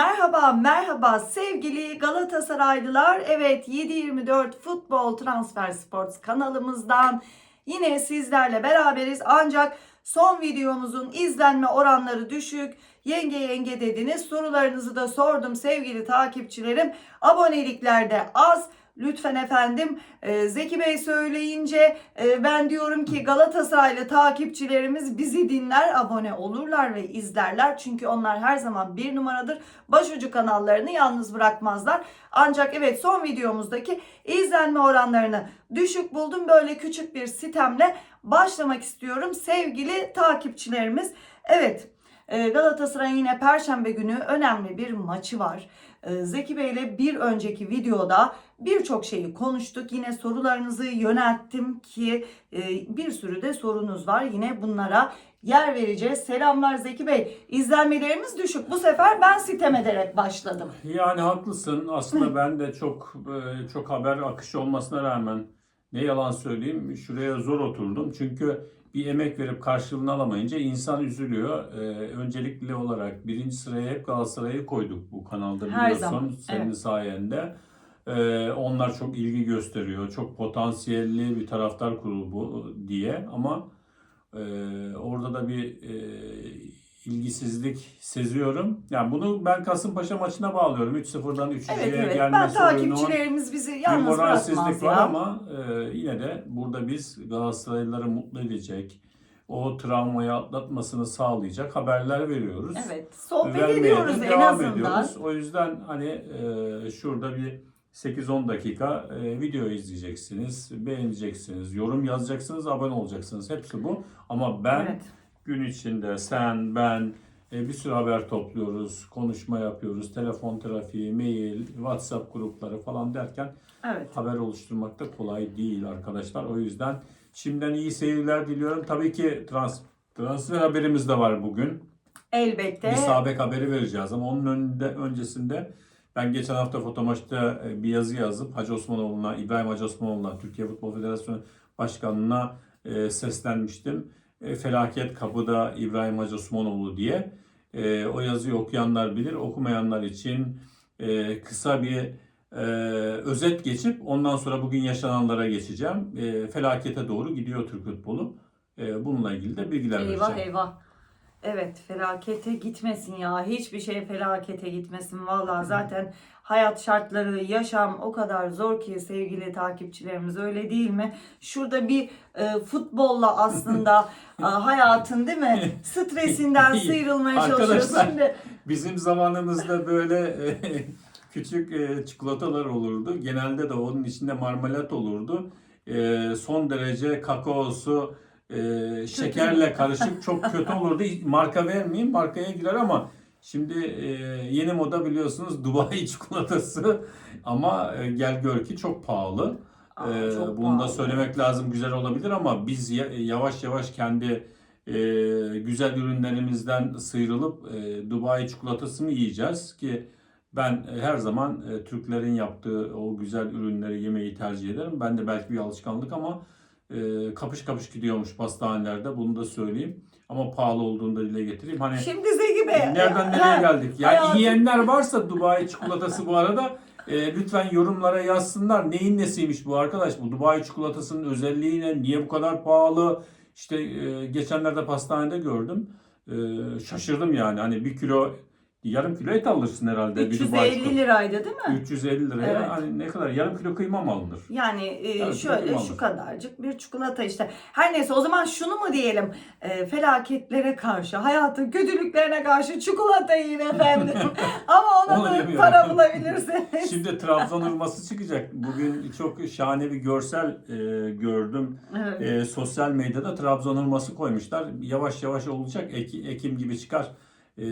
Merhaba, merhaba sevgili Galatasaraylılar. Evet 7-24 Futbol Transfer Sports kanalımızdan yine sizlerle beraberiz. Ancak son videomuzun izlenme oranları düşük. Yenge yenge dediniz. Sorularınızı da sordum sevgili takipçilerim. Aboneliklerde az. Lütfen efendim e, Zeki Bey söyleyince e, ben diyorum ki Galatasaraylı takipçilerimiz bizi dinler, abone olurlar ve izlerler. Çünkü onlar her zaman bir numaradır. Başucu kanallarını yalnız bırakmazlar. Ancak evet son videomuzdaki izlenme oranlarını düşük buldum. Böyle küçük bir sitemle başlamak istiyorum sevgili takipçilerimiz. Evet e, Galatasaray'ın yine Perşembe günü önemli bir maçı var. E, Zeki Bey ile bir önceki videoda birçok şeyi konuştuk. Yine sorularınızı yönelttim ki e, bir sürü de sorunuz var. Yine bunlara yer vereceğiz. Selamlar Zeki Bey. İzlenmelerimiz düşük. Bu sefer ben sitem ederek başladım. Yani haklısın. Aslında ben de çok e, çok haber akışı olmasına rağmen ne yalan söyleyeyim şuraya zor oturdum. Çünkü bir emek verip karşılığını alamayınca insan üzülüyor. E, öncelikli olarak birinci sıraya hep Galatasaray'ı koyduk bu kanalda Her biliyorsun. zaman, Senin evet. sayende. E, onlar çok ilgi gösteriyor. Çok potansiyelli bir taraftar grubu diye ama e, orada da bir e, ilgisizlik seziyorum. Yani bunu ben Kasımpaşa maçına bağlıyorum. 3-0'dan 3-3'ye Evet evet. Ben gelmesi oyunun takipçilerimiz bizi bir yalnız bırakmaz moralsizlik var ya. ama e, yine de burada biz Galatasaraylıları mutlu edecek, o travmayı atlatmasını sağlayacak haberler veriyoruz. Evet. Sohbet Vermeye ediyoruz en devam azından. ediyoruz. O yüzden hani e, şurada bir 8-10 dakika e, video izleyeceksiniz, beğeneceksiniz, yorum yazacaksınız, abone olacaksınız. Hepsi bu. Ama ben Evet. Gün içinde sen, ben e, bir sürü haber topluyoruz, konuşma yapıyoruz, telefon trafiği, mail, WhatsApp grupları falan derken Evet. haber oluşturmak da kolay değil arkadaşlar. O yüzden şimdiden iyi seyirler diliyorum. Tabii ki trans, transfer haberimiz de var bugün. Elbette. Bir sabek haberi vereceğiz ama onun önünde öncesinde ben geçen hafta Fotomaç'ta e, bir yazı yazıp Hacı Osmanoğlu'na, İbrahim Hacı Osmanoğlu'na, Türkiye Futbol Federasyonu Başkanı'na e, seslenmiştim. E, felaket kapıda İbrahim Hacı Osmanoğlu diye. E, o yazıyı okuyanlar bilir, okumayanlar için e, kısa bir e, özet geçip ondan sonra bugün yaşananlara geçeceğim. E, felakete doğru gidiyor Türk futbolu. E, bununla ilgili de bilgiler Eyvah vereceğim. eyvah. Evet felakete gitmesin ya. Hiçbir şey felakete gitmesin. Vallahi zaten hayat şartları, yaşam o kadar zor ki sevgili takipçilerimiz öyle değil mi? Şurada bir e, futbolla aslında e, hayatın değil mi? Stresinden sıyrılmaya çalışıyorsun. Şimdi Bizim zamanımızda böyle e, küçük e, çikolatalar olurdu. Genelde de onun içinde marmelat olurdu. E, son derece kakaosu e, şekerle karışık çok kötü olurdu. Marka vermeyeyim, markaya girer ama şimdi e, yeni moda biliyorsunuz Dubai çikolatası ama e, gel gör ki çok pahalı. Aa, Ee, çok bunu da pahalı. söylemek lazım güzel olabilir ama biz ya- yavaş yavaş kendi e, güzel ürünlerimizden sıyrılıp e, Dubai çikolatası mı yiyeceğiz ki ben e, her zaman e, Türklerin yaptığı o güzel ürünleri yemeyi tercih ederim. Ben de belki bir alışkanlık ama e, kapış kapış gidiyormuş pastanelerde bunu da söyleyeyim. Ama pahalı olduğunu da dile getireyim. Hani şimdi Bey. Nereden nereye geldik? Yani hayatım- yiyenler varsa Dubai çikolatası bu arada e, lütfen yorumlara yazsınlar. Neyin nesiymiş bu arkadaş? Bu Dubai çikolatasının özelliği ne? Niye bu kadar pahalı? İşte e, geçenlerde pastanede gördüm. E, şaşırdım yani. Hani bir kilo yarım kilo et alırsın herhalde. bir Dubai 350 çikolatası. liraydı değil mi? 350 liraya Evet. hani ne kadar yarım kilo kıyma mı alınır? Yani e, Evet, şöyle şu kadarcık bir çikolata işte. Her neyse o zaman şunu mu diyelim? E, felaketlere karşı, hayatın kötülüklerine karşı çikolata yiyin efendim. Ama ona Onu da demiyorum. para bulabilirsiniz. Şimdi Trabzon hurması çıkacak. Bugün çok şahane bir görsel e, gördüm. Evet. E, sosyal medyada Trabzon hurması koymuşlar. Yavaş yavaş olacak. Ek- Ekim gibi çıkar. E,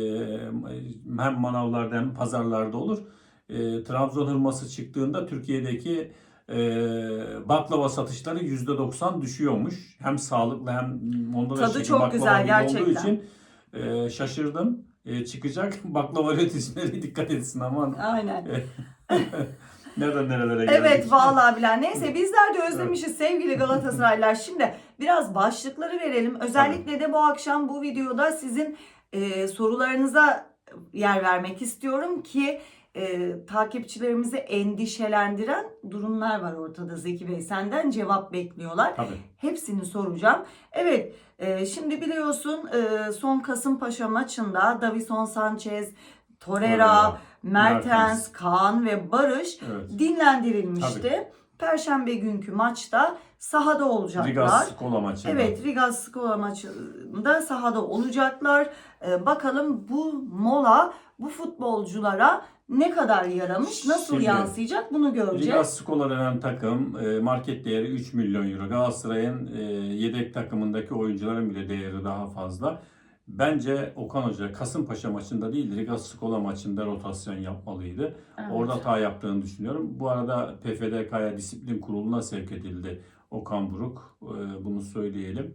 hem manavlarda hem pazarlarda olur. E, Trabzon hurması çıktığında Türkiye'deki e, baklava satışları %90 düşüyormuş. Hem sağlıklı hem onda da Tadı çok baklava güzel, gibi olduğu gerçekten. için e, şaşırdım. E, çıkacak baklava üreticileri dikkat etsin aman. Aynen. Nereden nerelere geldik. Evet vallahi bilen. Neyse bizler de özlemişiz sevgili Galatasaraylılar. Şimdi biraz başlıkları verelim. Özellikle de bu akşam bu videoda sizin e, sorularınıza yer vermek istiyorum ki e, takipçilerimizi endişelendiren durumlar var ortada Zeki Bey. Senden cevap bekliyorlar. Tabii. Hepsini soracağım. Evet, e, şimdi biliyorsun e, son Kasımpaşa maçında Davison Sanchez, Torreira, Torreira, Mertens, Mertens. Kaan ve Barış Evet. dinlendirilmişti. Perşembe günkü maçta sahada olacaklar. Rigas Kola maçında. Evet, Rigas Skola maçında sahada olacaklar. Ee, bakalım bu mola bu futbolculara ne kadar yaramış, nasıl Şimdi, yansıyacak bunu göreceğiz. Rigas Skola denen takım e, market değeri 3 milyon euro. Galatasaray'ın e, yedek takımındaki oyuncuların bile değeri daha fazla. Bence Okan Hoca Kasımpaşa maçında değil Rigas Skola maçında rotasyon yapmalıydı. Evet. Orada hata yaptığını düşünüyorum. Bu arada PFDK'ya disiplin kuruluna sevk edildi Okan Buruk. Ee, Bunu söyleyelim.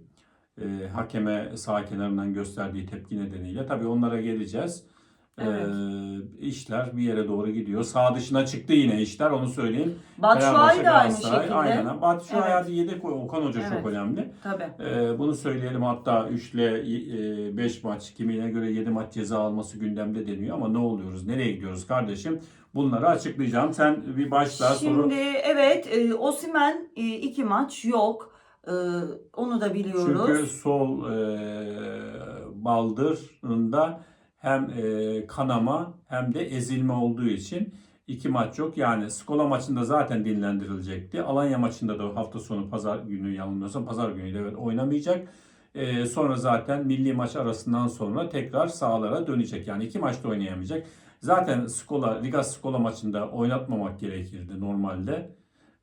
Ee, Hakeme sağ kenarından gösterdiği tepki nedeniyle. Tabii onlara geleceğiz. Evet. Ee, işler bir yere doğru gidiyor. Sağ dışına çıktı yine işler onu söyleyeyim. Batshuayi da aynı şekilde. Aynen. Batshuayi Evet. yedek Okan Hoca Evet. çok önemli. Tabii. Ee, bunu söyleyelim hatta 3 ile 5 maç kimine göre 7 maç ceza alması gündemde deniyor ama ne oluyoruz nereye gidiyoruz kardeşim bunları açıklayacağım sen bir başla Şimdi soru evet, e, Osimen e, iki maç yok. E, onu da biliyoruz. çünkü sol e, baldırında hem e, kanama hem de ezilme olduğu için iki maç yok. Yani Skola maçında zaten dinlendirilecekti. Alanya maçında da hafta sonu pazar günü yanılmıyorsam pazar günü evet oynamayacak. E, sonra zaten milli maç arasından sonra tekrar sahalara dönecek. Yani iki maçta oynayamayacak. Zaten Skola, Liga Skola maçında oynatmamak gerekirdi normalde.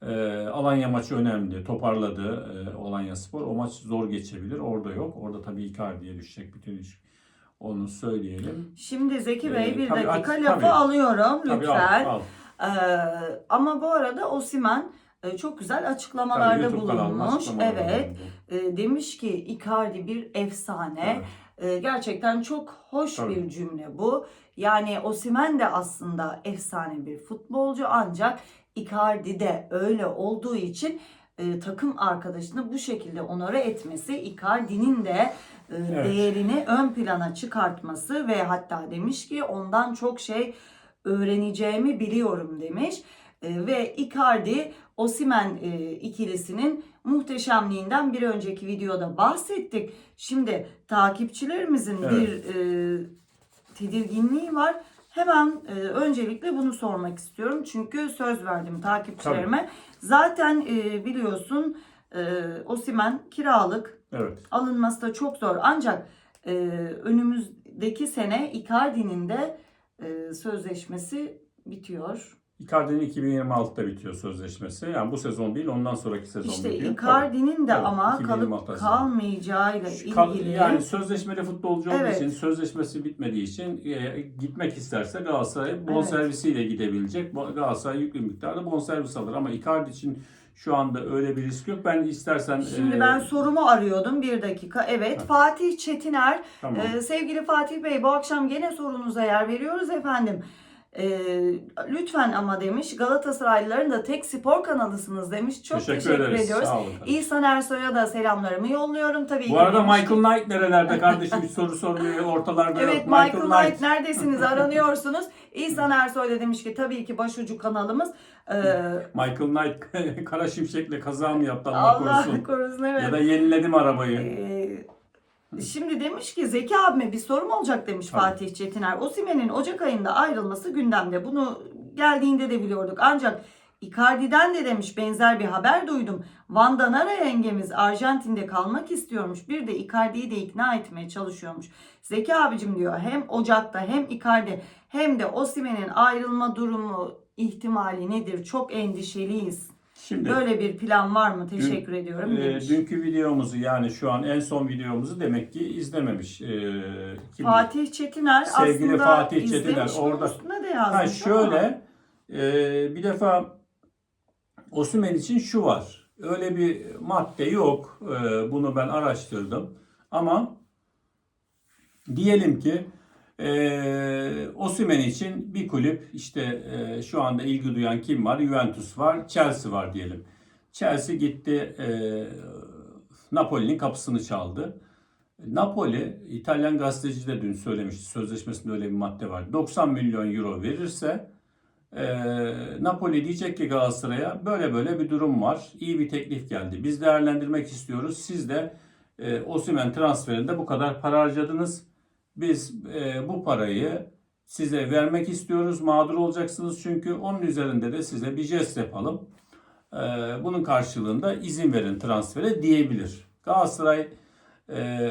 E, Alanya maçı önemli. Toparladı e, Alanya Spor. O maç zor geçebilir. Orada yok. Orada tabii Icardi'ye düşecek bütün iş. Onu söyleyelim. Şimdi Zeki Bey Ee, bir tabii, dakika aç- lafı tabii. alıyorum Tabii lütfen. al, al. Ee, ama bu arada Osimen e, çok güzel Tabii açıklamalarda kanalına bulunmuş. Evet. E, demiş ki Icardi bir efsane. Evet. E, gerçekten çok hoş Tabii. bir cümle bu. Yani Osimen de aslında efsane bir futbolcu ancak Icardi de öyle olduğu için e, takım arkadaşını bu şekilde onore etmesi Icardi'nin de Evet. değerini ön plana çıkartması ve hatta demiş ki ondan çok şey öğreneceğimi biliyorum demiş. E, ve Icardi Osimen e, ikilisinin muhteşemliğinden bir önceki videoda bahsettik. Şimdi takipçilerimizin Evet. bir e, tedirginliği var. Hemen e, öncelikle bunu sormak istiyorum. Çünkü söz verdim takipçilerime. Zaten e, biliyorsun e, Osimen kiralık Evet. alınması da çok zor. Ancak e, önümüzdeki sene Icardi'nin de e, sözleşmesi bitiyor. Icardi'nin 2026'da bitiyor sözleşmesi. Yani bu sezon değil ondan sonraki sezon İşte bitiyor. Icardi'nin de Tabii, ama 2026 kalıp kalmayacağıyla kal- ilgili Yani sözleşmeli futbolcu olduğu Evet. için sözleşmesi bitmediği için e, gitmek isterse Galatasaray Evet. bonservisiyle gidebilecek. Bu- Galatasaray yüklü miktarda bonservis alır ama Icardi için şu anda öyle bir risk yok. Ben istersen Şimdi e, ben sorumu arıyordum bir dakika. Evet Ha. Fatih Çetiner. tamam. Ee, sevgili Fatih Bey bu akşam gene sorunuza yer veriyoruz efendim. Ee, lütfen ama demiş Galatasaraylıların da tek spor kanalısınız demiş. Çok teşekkür, ederiz. ediyoruz. Sağ olun. İhsan Ersoy'a da selamlarımı yolluyorum tabii. Bu arada demiş. Michael Knight nerelerde kardeşim hiç soru sormuyor ortalarda Evet yok. Michael, Knight neredesiniz aranıyorsunuz. İhsan Ersoy da demiş ki tabii ki başucu kanalımız. Ee, Michael Knight kara şimşekle kaza mı yaptı Allah, Allah korusun. korusun evet. Ya da yeniledim arabayı. Ee, şimdi demiş ki Zeki abime bir sorum olacak demiş Tabii. Fatih Çetiner. Osimhen'in Ocak ayında ayrılması gündemde. Bunu geldiğinde de biliyorduk. Ancak Icardi'den de demiş benzer bir haber duydum. Van Danara yengemiz Arjantin'de kalmak istiyormuş. Bir de Icardi'yi de ikna etmeye çalışıyormuş. Zeki abicim diyor hem Ocak'ta hem Icardi hem de Osimhen'in ayrılma durumu ihtimali nedir? Çok endişeliyiz. Şimdi Böyle bir plan var mı? Teşekkür ediyorum e, dünkü videomuzu yani şu an en son videomuzu demek ki izlememiş. E, kim- Fatih Çetiner Sevgili aslında Fatih Çetiner, bunun orada- üstüne de Ha, yazmış ama- şöyle e, bir defa Osimhen için şu var. Öyle bir madde yok. E, bunu ben araştırdım. Ama diyelim ki e, Osimhen için bir kulüp işte e, şu anda ilgi duyan kim var? Juventus var, Chelsea var diyelim. Chelsea gitti e, Napoli'nin kapısını çaldı. Napoli, İtalyan gazeteci de dün söylemişti. Sözleşmesinde öyle bir madde var. 90 milyon euro verirse e, Napoli diyecek ki Galatasaray'a böyle böyle bir durum var. İyi bir teklif geldi. Biz değerlendirmek istiyoruz. Siz de e, Osimhen transferinde bu kadar para harcadınız. Biz e, bu parayı size vermek istiyoruz. Mağdur olacaksınız çünkü onun üzerinde de size bir jest yapalım. E, bunun karşılığında izin verin transfere diyebilir. Galatasaray e,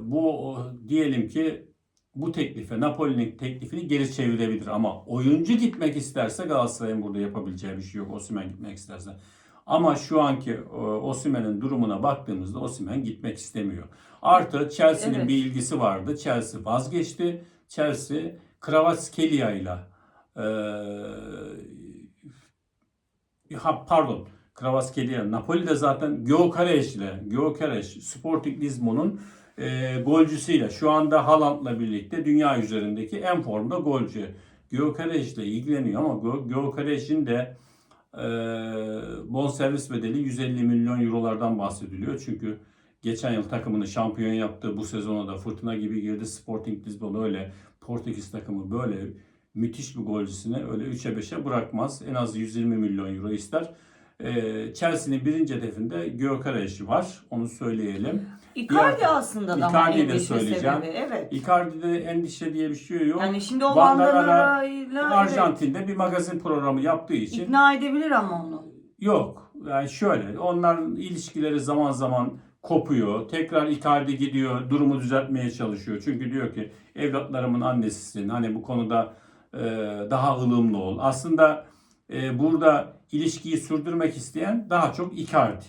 bu diyelim ki bu teklife, Napoli'nin teklifini geri çevirebilir ama oyuncu gitmek isterse Galatasaray'ın burada yapabileceği bir şey yok. Osimhen gitmek isterse. Ama şu anki e, Osimhen'in durumuna baktığımızda Osimhen gitmek istemiyor. Artı Chelsea'nin Evet. bir ilgisi vardı. Chelsea vazgeçti. Chelsea Kvaratskhelia ile e, ha, pardon Kvaratskhelia Napoli'de zaten Gyökeres ile Gyökeres Sporting Lisbon'un e, golcüsüyle şu anda Haaland'la birlikte dünya üzerindeki en formda golcü. Gyökeres ile ilgileniyor ama Gyökeres'in de e, bonservis bedeli 150 milyon eurolardan bahsediliyor. Çünkü geçen yıl takımını şampiyon yaptı. Bu sezona da fırtına gibi girdi. Sporting Lisbon öyle Portekiz takımı böyle müthiş bir golcüsüne öyle 3'e 5'e bırakmaz. En az 120 milyon euro ister. Ee, Chelsea'nin birinci hedefinde Gyökeres var. Onu söyleyelim. Icardi Diğer- aslında da Icardi'yi de söyleyeceğim. sebebi. Evet. Icardi'de endişe diye bir şey yok. Yani şimdi o Ara- Vandanara'yla evet, Arjantin'de bir magazin programı yaptığı için ikna edebilir ama onu. Yok. Yani şöyle, onların ilişkileri zaman zaman kopuyor. Tekrar Icardi gidiyor, durumu düzeltmeye çalışıyor. Çünkü diyor ki evlatlarımın annesisin. Hani bu konuda e, daha ılımlı ol. Aslında e, burada ilişkiyi sürdürmek isteyen daha çok Icardi.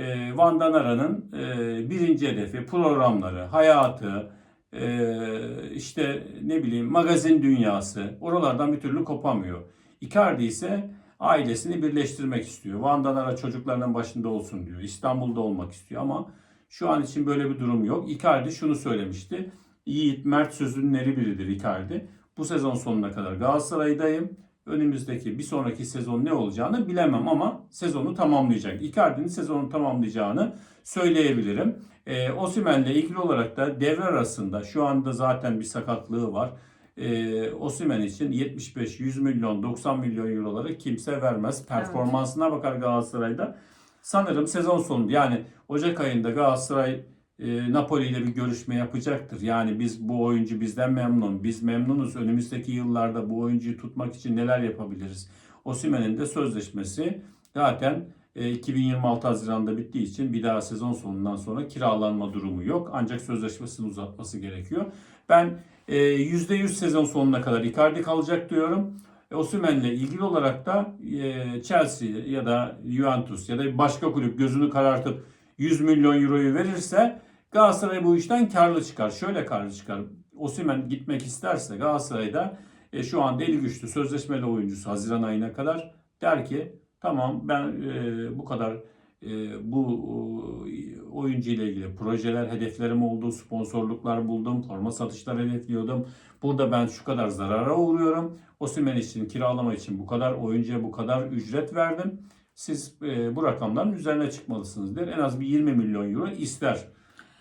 E, Van Danara'nın e, birinci hedefi, programları, hayatı, e, işte ne bileyim magazin dünyası oralardan bir türlü kopamıyor. Icardi ise ailesini birleştirmek istiyor. Van Danara çocuklarının başında olsun diyor. İstanbul'da olmak istiyor ama şu an için böyle bir durum yok. Icardi şunu söylemişti. Yiğit Mert sözünün eri biridir Icardi. Bu sezon sonuna kadar Galatasaray'dayım. Önümüzdeki bir sonraki sezon ne olacağını bilemem ama sezonu tamamlayacak. Icardi'nin sezonu tamamlayacağını söyleyebilirim. E, Osimhen'le ilgili olarak da devre arasında şu anda zaten bir sakatlığı var. E, Osimhen için 75-100 milyon 90 milyon euroları kimse vermez. Performansına bakar Galatasaray'da. Sanırım sezon sonunda yani Ocak ayında Galatasaray e, Napoli ile bir görüşme yapacaktır. Yani biz bu oyuncu bizden memnun, biz memnunuz. Önümüzdeki yıllarda bu oyuncuyu tutmak için neler yapabiliriz? Osimhen'in de sözleşmesi zaten e, 2026 Haziran'da bittiği için bir daha sezon sonundan sonra kiralanma durumu yok. Ancak sözleşmesini uzatması gerekiyor. Ben e, %100 sezon sonuna kadar Icardi kalacak diyorum. E, Osimhen'le ilgili olarak da e, Chelsea ya da Juventus ya da başka kulüp gözünü karartıp 100 milyon euroyu verirse Galatasaray bu işten karlı çıkar. Şöyle karlı çıkar. Osimhen gitmek isterse Galatasaray'da e, şu anda eli güçlü sözleşmeli oyuncusu Haziran ayına kadar der ki tamam ben e, bu kadar e, bu e, oyuncu ile ilgili projeler, hedeflerim oldu, sponsorluklar buldum, forma satışlar hedefliyordum. Burada ben şu kadar zarara uğruyorum. Osimhen için, kiralama için bu kadar oyuncuya bu kadar ücret verdim. Siz e, bu rakamların üzerine çıkmalısınız der. En az bir 20 milyon euro ister.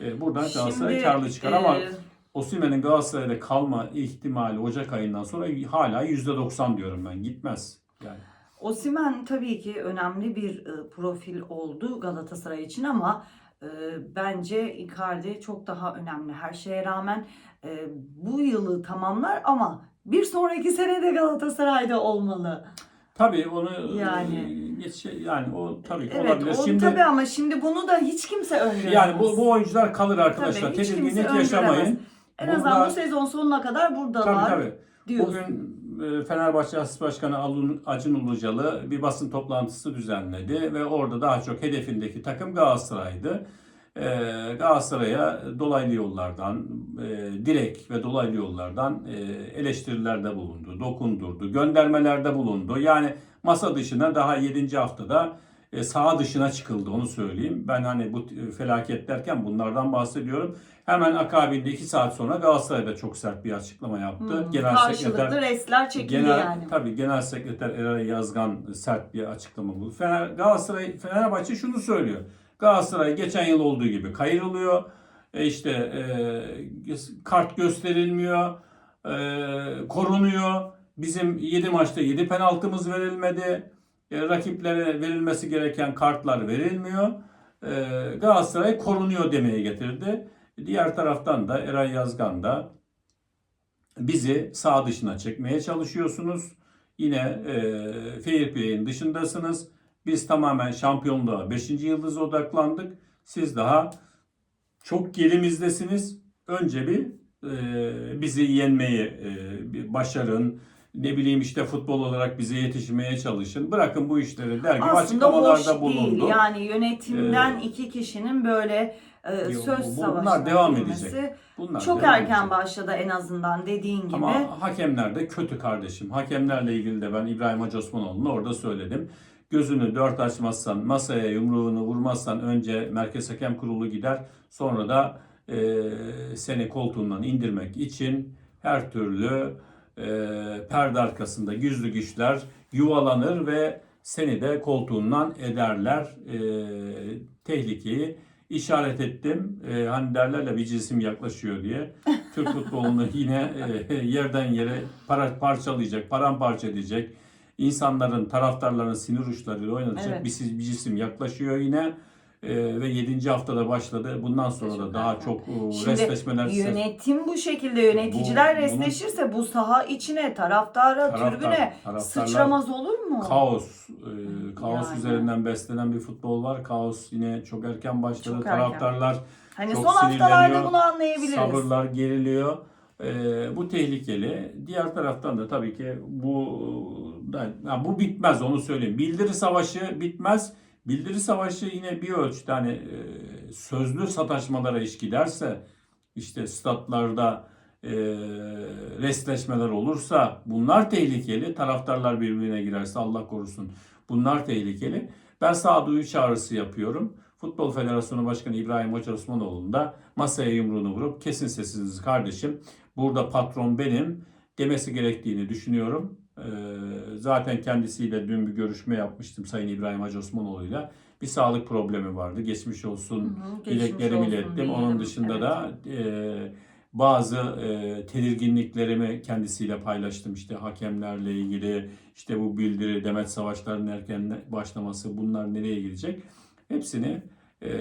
E, buradan Galatasaray Şimdi, karlı çıkar ama e, Osimhen'in Galatasaray'da kalma ihtimali Ocak ayından sonra hala %90 diyorum ben. Gitmez. Yani. Osimhen tabii ki önemli bir e, profil oldu Galatasaray için ama e, bence Icardi çok daha önemli. Her şeye rağmen e, bu yılı tamamlar ama bir sonraki sene de Galatasaray'da olmalı. Tabii onu Yani. e, geç, yani o tabii Evet, olabilir. o Şimdi tabii ama şimdi bunu da hiç kimse öngöremez. yani bu, bu oyuncular kalır arkadaşlar. Tedirginlik yaşamayın. en Burada- azından bu sezon sonuna kadar buradalar Tabii tabii. diyorsun. Bugün e, Fenerbahçe Asıl Başkanı Alun- Acun Ilıcalı bir basın toplantısı düzenledi ve orada daha çok hedefindeki takım Galatasaray'dı. E, Galatasaray'a dolaylı yollardan, e, direkt ve dolaylı yollardan e, eleştirilerde bulundu, dokundurdu, göndermelerde bulundu. Yani masa dışına daha 7. haftada e, saha dışına çıkıldı onu söyleyeyim. Ben hani bu felaket derken bunlardan bahsediyorum. Hemen akabinde 2 saat sonra Galatasaray'da çok sert bir açıklama yaptı. Hmm, Genel sekreter resler çekildi Genel, yani. Tabii Genel Sekreter Eray Yazgan sert bir açıklama bu. Fener, Galatasaray, Fenerbahçe şunu söylüyor. Galatasaray geçen yıl olduğu gibi kayırılıyor. E işte e, kart gösterilmiyor, e, korunuyor. Bizim 7 maçta 7 penaltımız verilmedi. E, rakiplere verilmesi gereken kartlar verilmiyor. E, Galatasaray korunuyor demeye getirdi. Diğer taraftan da Eray Yazgan da bizi sağ dışına çekmeye çalışıyorsunuz. Yine e, fair play'in dışındasınız. Biz tamamen şampiyonluğa 5. yıldıza odaklandık. Siz daha çok gerimizdesiniz. Önce bir e, bizi yenmeyi e, bir başarın. Ne bileyim işte futbol olarak bize yetişmeye çalışın. Bırakın bu işleri der gibi Aslında açıklamalarda değil. bulundu. Yani yönetimden iki kişinin böyle e, Yo, söz savaşına bunlar devam edecek. Bunlar çok devam erken edecek. başladı en azından dediğin gibi. Ama hakemler de kötü kardeşim. Hakemlerle ilgili de ben İbrahim Hacı Osmanoğlu'na orada söyledim. Gözünü dört açmazsan, masaya yumruğunu vurmazsan önce Merkez Hakem Kurulu gider. Sonra da e, seni koltuğundan indirmek için her türlü e, perde arkasında gizli güçler yuvalanır ve seni de koltuğundan ederler. E, tehlikeyi işaret ettim. E, hani derler ya bir cisim yaklaşıyor diye. Türk futbolunu yine e, yerden yere para parçalayacak, paramparça edecek. İnsanların, taraftarların sinir uçlarıyla oynatacak Evet. bir, bir cisim yaklaşıyor yine. E, ve 7. haftada başladı. Bundan sonra da daha çok e, Şimdi restleşmeler Yönetim bu şekilde yöneticiler Bu- bunun- resleşirse bu saha içine, taraftara, Taraftar- tribüne sıçramaz olur mu? Kaos, e, kaos Yani. üzerinden beslenen bir futbol var. Kaos yine çok erken başladı. Çok erken. Taraftarlar Hani çok son haftalarda bunu anlayabiliriz. sabırlar geriliyor. E, bu tehlikeli. Diğer taraftan da tabii ki bu da, bu bitmez onu söyleyeyim. Bildiri savaşı bitmez. Bildiri savaşı yine bir ölçüde hani e, sözlü sataşmalara iş giderse işte statlarda e, restleşmeler olursa bunlar tehlikeli. Taraftarlar birbirine girerse Allah korusun bunlar tehlikeli. Ben sağduyu çağrısı yapıyorum. Futbol Federasyonu Başkanı İbrahim Hoca Osmanoğlu'nun da masaya yumruğunu vurup kesin sesinizi kardeşim burada patron benim demesi gerektiğini düşünüyorum. Ee, zaten kendisiyle dün bir görüşme yapmıştım Sayın İbrahim Hacı Osmanoğlu'yla. Bir sağlık problemi vardı. Geçmiş olsun Hı dileklerimi ilettim. diyelim. Onun dışında Evet. da e, bazı e, tedirginliklerimi kendisiyle paylaştım. İşte hakemlerle ilgili, işte bu bildiri, Demet Savaşları'nın erken başlaması bunlar nereye gidecek? Hepsini e,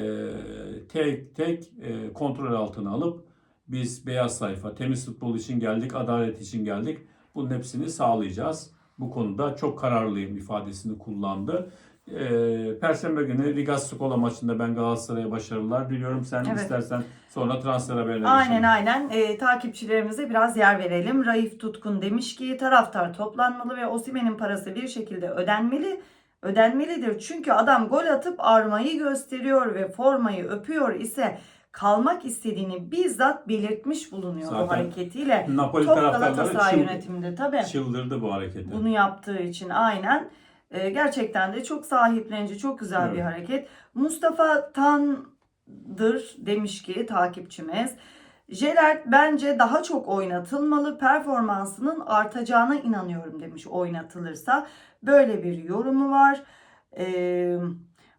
tek tek e, kontrol altına alıp biz beyaz sayfa, temiz futbol için geldik, adalet için geldik. Bunun hepsini sağlayacağız. Bu konuda çok kararlıyım ifadesini kullandı. Ee, Perşembe günü Rigas Skola maçında ben Galatasaray'a başarılar diliyorum. Sen Evet. istersen sonra transfer haberine Aynen geçelim. aynen. Ee, takipçilerimize biraz yer verelim. Raif Tutkun demiş ki taraftar toplanmalı ve Osimhen'in parası bir şekilde ödenmeli. Ödenmelidir. Çünkü adam gol atıp armayı gösteriyor ve formayı öpüyor ise kalmak istediğini bizzat belirtmiş bulunuyor bu Zaten hareketiyle. Napoli Top Galatasaray çıl- yönetiminde tabii. çıldırdı bu hareketi. Bunu yaptığı için aynen. Ee, gerçekten de çok sahiplenici, çok güzel bir Evet. hareket. Mustafa Tandır demiş ki takipçimiz. Jelert bence daha çok oynatılmalı. Performansının artacağına inanıyorum demiş oynatılırsa. Böyle bir yorumu var. Ee,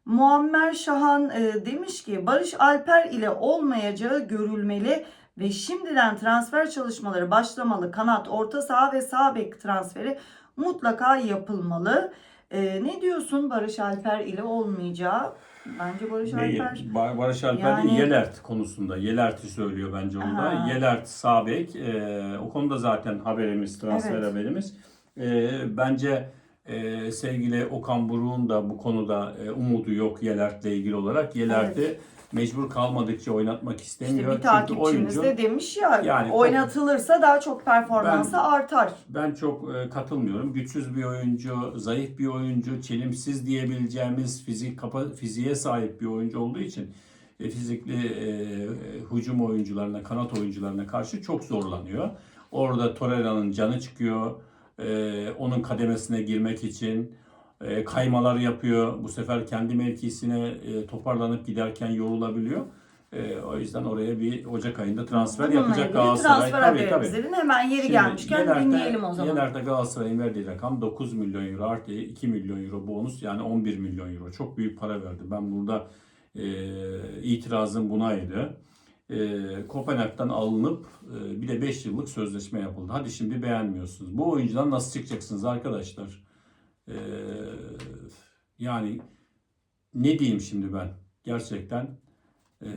Muammer Şahan e, demiş ki Barış Alper ile olmayacağı görülmeli ve şimdiden transfer çalışmaları başlamalı. Kanat, orta saha ve sağ bek transferi mutlaka yapılmalı. Ee, ne diyorsun Barış Alper ile olmayacağı? Bence Barış Neyi? Alper Ba- Barış Alper Yani- Yelert konusunda. Yelert'i söylüyor bence orada. Ha. Yelert Sabek. E, o konuda zaten haberimiz, transfer Evet. haberimiz. E, bence e, sevgili Okan Buruk'un da bu konuda e, umudu yok Yelert'le ilgili olarak. Yelert'i mecbur kalmadıkça oynatmak işte istemiyor. bir takipçimiz Çünkü de oyuncu demiş ya Yani- oynatılırsa daha çok performansı artar. Ben çok e, katılmıyorum. Güçsüz bir oyuncu, zayıf bir oyuncu, çelimsiz diyebileceğimiz fizik kapa, fiziğe sahip bir oyuncu olduğu için e, fizikli e, hücum oyuncularına, kanat oyuncularına karşı çok zorlanıyor. Orada Torreira'nın canı çıkıyor. E, onun kademesine girmek için e, kaymalar yapıyor. Bu sefer kendi mevkisine e, toparlanıp giderken yorulabiliyor. E, o yüzden oraya bir Ocak ayında transfer Bununla yapacak Galatasaray. transfer Tabii, tabii. hemen yeri Şimdi gelmişken Yener'de- dinleyelim o zaman. Yener'de Galatasaray'ın verdiği rakam 9 milyon euro artı 2 milyon euro bonus yani 11 milyon euro. Çok büyük para verdi. Ben burada e, itirazım bunaydı. E, Kopenhag'dan alınıp e, bir de 5 yıllık sözleşme yapıldı. Hadi şimdi beğenmiyorsunuz. Bu oyuncudan nasıl çıkacaksınız arkadaşlar? E, yani ne diyeyim şimdi ben? Gerçekten e,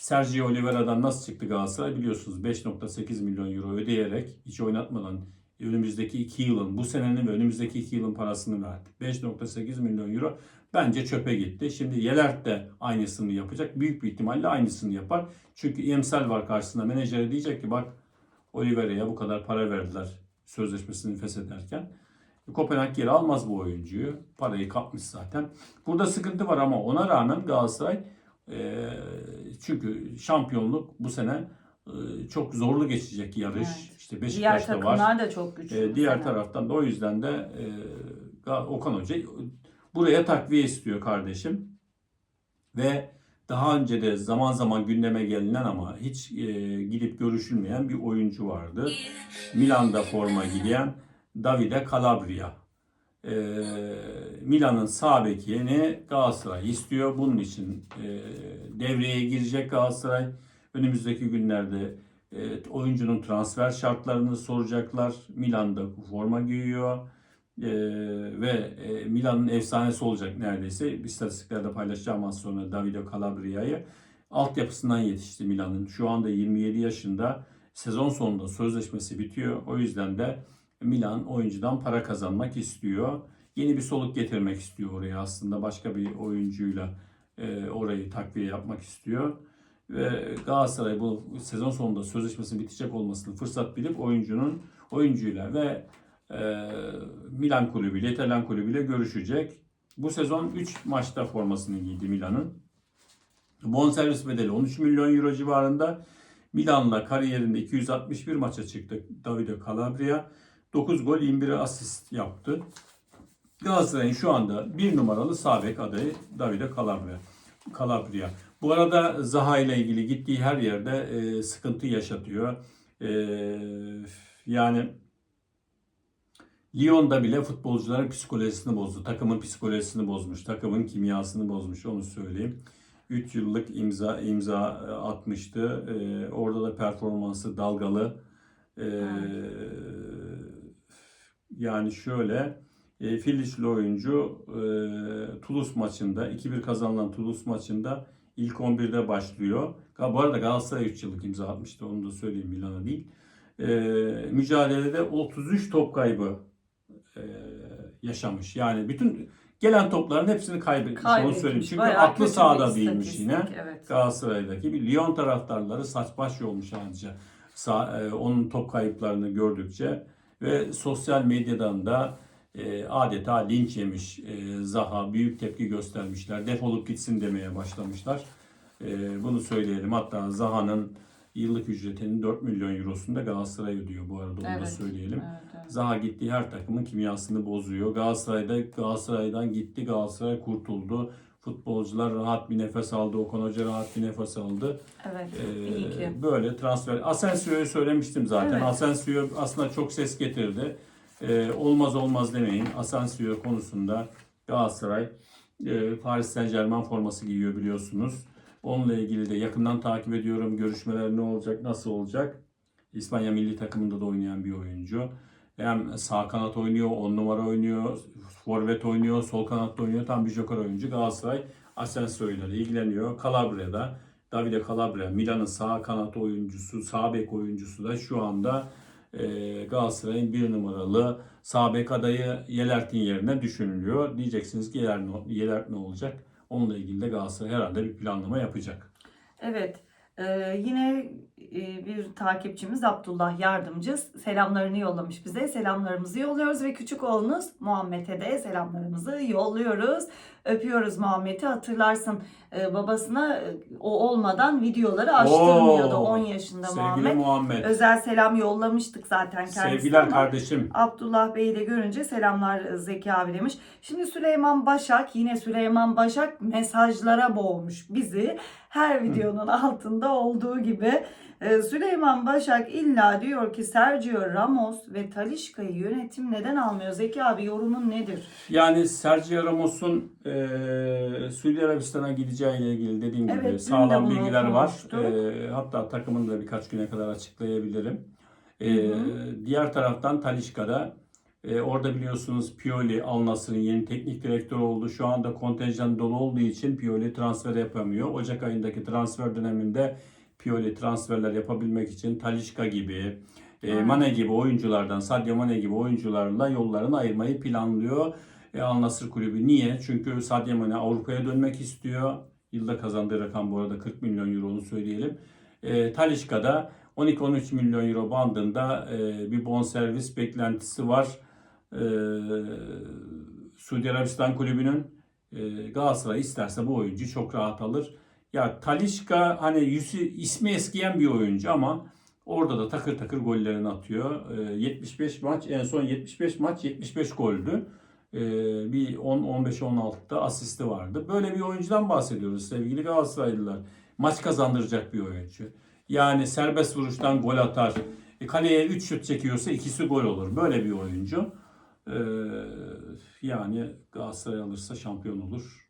Sergio Oliveira'dan nasıl çıktı Galatasaray biliyorsunuz 5.8 milyon euro ödeyerek hiç oynatmadan önümüzdeki 2 yılın bu senenin ve önümüzdeki 2 yılın parasını verdi. 5.8 milyon euro bence çöpe gitti. Şimdi Yelert de aynısını yapacak. Büyük bir ihtimalle aynısını yapar. Çünkü emsal var karşısında. Menajeri diyecek ki bak Oliveira'ya bu kadar para verdiler sözleşmesini feshederken. Kopenhag geri almaz bu oyuncuyu. Parayı kapmış zaten. Burada sıkıntı var ama ona rağmen Galatasaray e, çünkü şampiyonluk bu sene e, çok zorlu geçecek yarış. Evet. İşte Diğer Beşiktaş'ta var. takımlar da çok güçlü. E, diğer sene. taraftan da o yüzden de e, Okan Hoca buraya takviye istiyor kardeşim. Ve daha önce de zaman zaman gündeme gelinen ama hiç e, gidip görüşülmeyen bir oyuncu vardı. Milan'da forma giyen Davide Calabria. E, Milan'ın sağ bekini Galatasaray istiyor. Bunun için e, devreye girecek Galatasaray. Önümüzdeki günlerde e, oyuncunun transfer şartlarını soracaklar. Milan'da forma giyiyor. E, ve e, Milan'ın efsanesi olacak neredeyse. İstatistiklerde paylaşacağım az sonra Davide Calabria'yı. Altyapısından yetişti Milan'ın. Şu anda 27 yaşında. Sezon sonunda sözleşmesi bitiyor. O yüzden de Milan oyuncudan para kazanmak istiyor. Yeni bir soluk getirmek istiyor oraya aslında. Başka bir oyuncuyla e, orayı takviye yapmak istiyor. Ve Galatasaray bu sezon sonunda sözleşmesinin bitecek olmasını fırsat bilip oyuncunun oyuncuyla ve Milan kulübüyle, İtalyan kulübüyle görüşecek. Bu sezon 3 maçta formasını giydi Milan'ın. Bonservis bedeli 13 milyon euro civarında. Milan'la kariyerinde 261 maça çıktı Davide Calabria. 9 gol 21 asist yaptı. Galatasaray'ın şu anda bir numaralı sağ bek adayı Davide Calabria. Calabria. Bu arada Zaha ile ilgili gittiği her yerde e, sıkıntı yaşatıyor. E, yani Lyon'da bile futbolcuların psikolojisini bozdu. Takımın psikolojisini bozmuş. Takımın kimyasını bozmuş. Onu söyleyeyim. 3 yıllık imza imza e, atmıştı. E, orada da performansı dalgalı. E, yani şöyle e, Filişli oyuncu e, Toulouse maçında 2-1 kazanılan Toulouse maçında ilk 11'de başlıyor. Bu arada Galatasaray 3 yıllık imza atmıştı. Onu da söyleyeyim Milan'a değil. E, mücadelede 33 top kaybı e, yaşamış. Yani bütün gelen topların hepsini kaybetmiş. Onu Kaybetmiş. söyleyeyim. Çünkü Bayağı aklı sahada değilmiş yine. Evet. Galatasaray'daki bir Lyon taraftarları saç baş yolmuş ayrıca. Sa- e, onun top kayıplarını gördükçe ve sosyal medyadan da e, adeta linç yemiş e, Zaha büyük tepki göstermişler. Defolup gitsin demeye başlamışlar. E, bunu söyleyelim. Hatta Zaha'nın yıllık ücretinin 4 milyon eurosunu da Galatasaray ödüyor bu arada onu da Evet. söyleyelim. Evet, evet. Zaha gittiği her takımın kimyasını bozuyor. Galatasaray'da Galatasaray'dan gitti. Galatasaray kurtuldu. Futbolcular rahat bir nefes aldı. Okan Hoca rahat bir nefes aldı. Evet. Ee, İyi ki. böyle transfer. Asensio'yu söylemiştim zaten. Evet. Asensio aslında çok ses getirdi. Ee, olmaz olmaz demeyin. Asensio konusunda Galatasaray e, Paris Saint Germain forması giyiyor biliyorsunuz. Onunla ilgili de yakından takip ediyorum. Görüşmeler ne olacak, nasıl olacak? İspanya milli takımında da oynayan bir oyuncu. Hem sağ kanat oynuyor, on numara oynuyor, forvet oynuyor, sol kanatta oynuyor. Tam bir joker oyuncu. Galatasaray Asensio ile ilgileniyor. Calabria'da Davide Calabria, Milan'ın sağ kanat oyuncusu, sağ bek oyuncusu da şu anda e, Galatasaray'ın bir numaralı sağ bek adayı Yelert'in yerine düşünülüyor. Diyeceksiniz ki Yeler, Yelert ne olacak? Onunla ilgili de Galatasaray herhalde bir planlama yapacak. Evet. Ee, yine e, bir takipçimiz Abdullah Yardımcı selamlarını yollamış bize. Selamlarımızı yolluyoruz ve küçük oğlunuz Muhammed'e de selamlarımızı yolluyoruz. Öpüyoruz Muhammed'i. Hatırlarsın e, babasına e, o olmadan videoları açtırmıyordu. Oo, 10 yaşında Sevgili Muhammed. Muhammed. Özel selam yollamıştık zaten kendisine Sevgiler ama kardeşim. Abdullah Bey'i de görünce selamlar Zeki abi demiş. Şimdi Süleyman Başak yine Süleyman Başak mesajlara boğmuş bizi. Her videonun altında olduğu gibi. Ee, Süleyman Başak illa diyor ki Sergio Ramos ve Talişka'yı yönetim neden almıyor? Zeki abi yorumun nedir? Yani Sergio Ramos'un e, Suudi Arabistan'a gideceğiyle ilgili dediğim Evet, gibi sağlam bilgiler var. konuştuk. E, hatta takımını da birkaç güne kadar açıklayabilirim. E, Hı hı. Diğer taraftan Talişka'da e, orada biliyorsunuz Pioli Al Nassr'ın yeni teknik direktörü oldu. Şu anda kontenjan dolu olduğu için Pioli transfer yapamıyor. Ocak ayındaki transfer döneminde Pioli transferler yapabilmek için Talişka gibi, e. Mane gibi oyunculardan, Sadio Mane gibi oyuncularla yollarını ayırmayı planlıyor. E, Al Nassr kulübü niye? Çünkü Sadio Mane Avrupa'ya dönmek istiyor. Yılda kazandığı rakam bu arada 40 milyon euro onu söyleyelim. E, Talişka'da 12-13 milyon euro bandında e, bir bonservis beklentisi var. E, Suudi Arabistan kulübünün e, Galatasaray isterse bu oyuncuyu çok rahat alır. Ya Talişka hani yüzü, ismi eskiyen bir oyuncu ama orada da takır takır gollerini atıyor. E, 75 maç en son 75 maç 75 goldü. E, bir 10 15 16'da asisti vardı. Böyle bir oyuncudan bahsediyoruz sevgili Galatasaraylılar. Maç kazandıracak bir oyuncu. Yani serbest vuruştan gol atar. E, kaleye 3 şut çekiyorsa ikisi gol olur. Böyle bir oyuncu. Ee, yani Galatasaray alırsa şampiyon olur.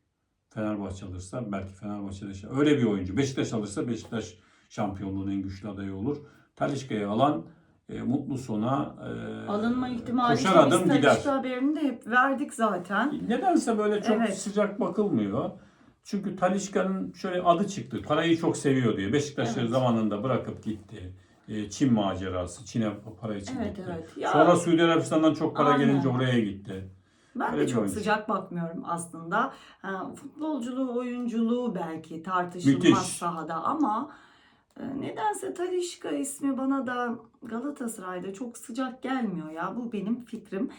Fenerbahçe alırsa belki Fenerbahçe'de şa- öyle bir oyuncu. Beşiktaş alırsa Beşiktaş şampiyonluğun en güçlü adayı olur. Talişka'yı alan e, mutlu sona e, Alınma ihtimali koşar adım gider. Talişka haberini de hep verdik zaten. Nedense böyle çok Evet. sıcak bakılmıyor. Çünkü Talişka'nın şöyle adı çıktı. Parayı çok seviyor diye. Beşiktaş'ı Evet. zamanında bırakıp gitti. E, Çin macerası. Çin'e para için Evet, gitti. evet. Ya- Sonra Suudi Arabistan'dan çok para Aynen. gelince oraya gitti. Ben Öyle de çok oyuncu. sıcak bakmıyorum aslında. Futbolculuğu, oyunculuğu belki tartışılmaz Müthiş. sahada ama e, nedense Talişka ismi bana da Galatasaray'da çok sıcak gelmiyor ya. Bu benim fikrim.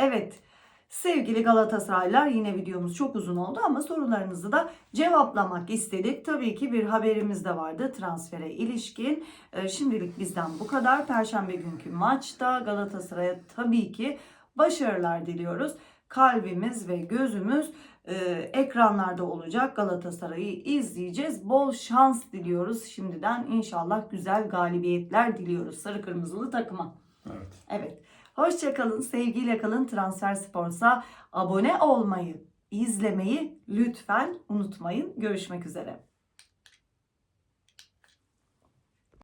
Evet. Sevgili Galatasaraylar yine videomuz çok uzun oldu ama sorularınızı da cevaplamak istedik. Tabii ki bir haberimiz de vardı transfere ilişkin. E, Şimdilik bizden bu kadar. Perşembe günkü maçta Galatasaray'a tabii ki başarılar diliyoruz. Kalbimiz ve gözümüz e, ekranlarda olacak. Galatasaray'ı izleyeceğiz. Bol şans diliyoruz şimdiden. İnşallah güzel galibiyetler diliyoruz sarı kırmızılı takıma. Evet. Evet. Hoşçakalın, sevgiyle kalın. Transfer Sports'a abone olmayı, izlemeyi lütfen unutmayın. Görüşmek üzere.